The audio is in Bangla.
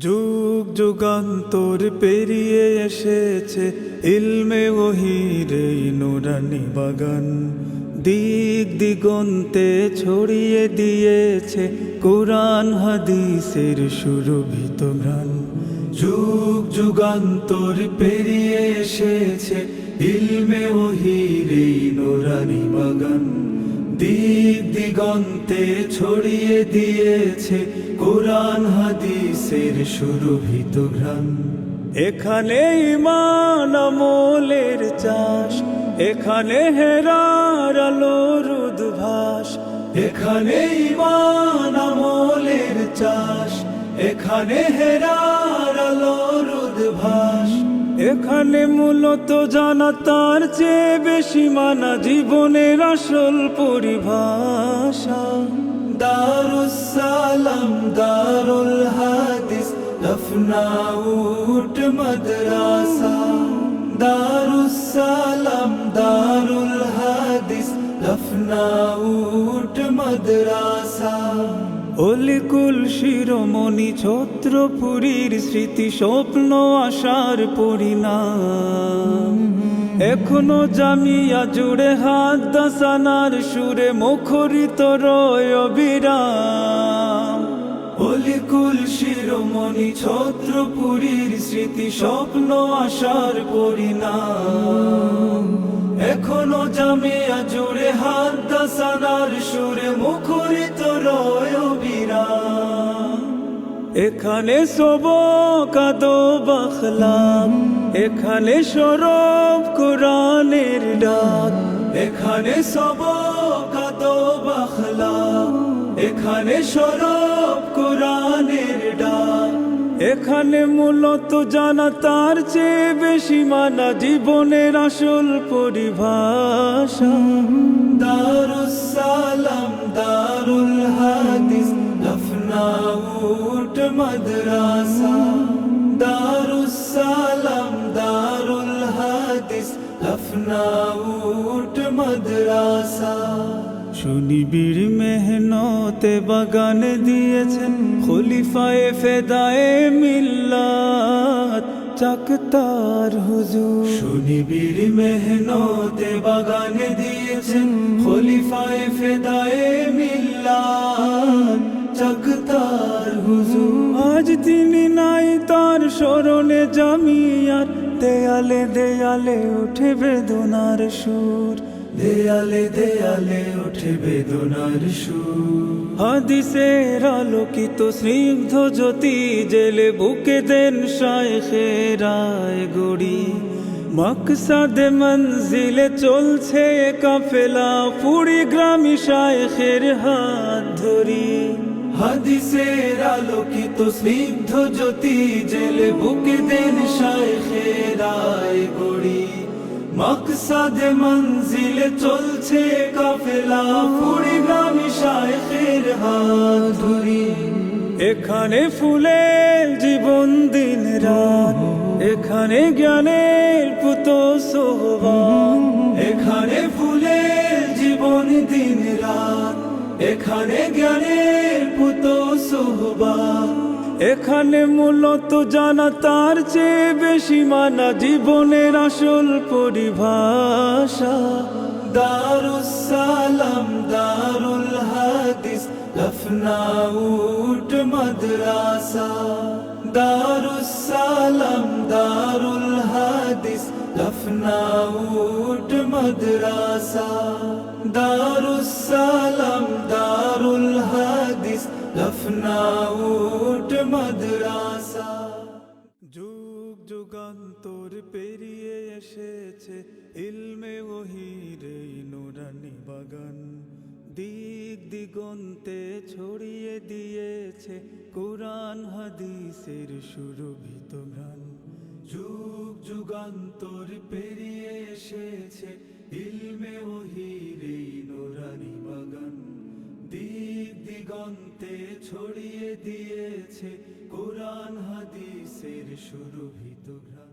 যুগ যুগান্তর পেরিয়ে এসেছে ইলমে ওহির নুরানি বাগান। দিক দিগন্তে ছড়িয়ে দিয়েছে কোরআন, হাদিসের সুরভিত ঘ্রাণ। যুগ যুগান্তর পেরিয়ে এসেছে ইলমে ওহির নুরানি বাগান। দিক দিগন্তে ছড়িয়ে দিয়েছে কোরআন, হাদিসের সুরভিত ঘ্রাণ। এখানে ইমান আমলের চাষ, এখানে হেরার আলোর উদ্ভাস। এখানে ইমান আমলের চাষ, এখানে হেরার আলোর উদ্ভাস। এখানে মূলত জানা তার চেয়ে বেশি মানা জীবনের আসল পরিভাষা। দারুসালাম, দারুল হাদিস লফনাউট মাদ্রাসা। দারুসালাম, দারুল হাদিস লফনাউট মাদ্রাসা। অলিকুল শিরোমণি ছত্রপুরীর স্মৃতি স্বপ্ন আশার পরিণাম। এখনও জামিয়া জুড়ে হাত দাসানার সুরে মুখরিত রয় বিরাম অলিকুল শিরোমণি ছত্রপুরীর স্মৃতি স্বপ্ন আশার পরিণাম। এখনও জামিয়া জুড়ে হাত দাসানার সুরে মুখরিত রয় এখানে সব কাদো বাখলাম এখানে সরব কোরআনের ডাক, এখানে সব কাদো বাখলাম এখানে সরব কোরআনের ডাক। এখানে মূলত জানা তার চেয়ে বেশি মানা জীবনের আসল পরিভাষা। দারুসালাম দারুল হাদিস। লফনাউট মাদ্রাসা দারুসালাম দারুল হাদিস লফনাউট মাদ্রাসা সুনিবিড় মেহনতে বাগান দিয়েছেন খলিফায়ে ফেদায়ে মিল্লাত চাকতার হুজুর সুনিবিড় মেহনতে বাগান দিয়েছেন খলিফায়ে ফেদায়ে মিল্লাত জামিয়ার দেয়ালে দেয়ালে উঠে বেদনার সুর। দেয়ালে দেয়ালে উঠে বেদনার সুর। হাদিসের আলোকিত স্নিগ্ধ জ্যোতি জেলে বুকে দেন শায়েখেরায় গড়ি। মকসাদে মঞ্জিলে চলছে কাফেলা পুরি গ্রামী শায়েখের হাত ধরি। হাদিসের আলোকিত স্নিগ্ধ জ্যোতি জেলে বুকে দেন শায়েখেরায় গড়ি মকসাদে মঞ্জিলে চলছে কাফেলা পুরি গ্রামী শায়েখের হাত এখানে ফুলের জীবন দিন রাত, এখানে জ্ঞানের পুত সোহবান এখানে ফুলের জীবন দিন রাত, এখানে জ্ঞানের পুত এখানে মূলত জানা তার চেয়ে বেশি মানা জীবনের আসল পরিভাষা। দারুসালাম দারুল হাদিস লফনাউট, মাদ্রাসা। দারুসালাম দারুল হাদিস লফনাউট, মাদ্রাসা। দারুসালাম লফনাউট মাদ্রাসা যুগ যুগান্তর পেরিয়ে এসেছে ইলমে ওহির এই নুরানি বাগান দিক দিগন্তে ছড়িয়ে দিয়েছে কোরআন হাদিসের সুরভিত গান যুগ যুগান্তর পেরিয়ে এসেছে ইলমে ওহির এই নুরানি বাগান ছড়িয়ে দিয়েছে কোরআন হাদিসের সুরভিত ঘ্রাণ।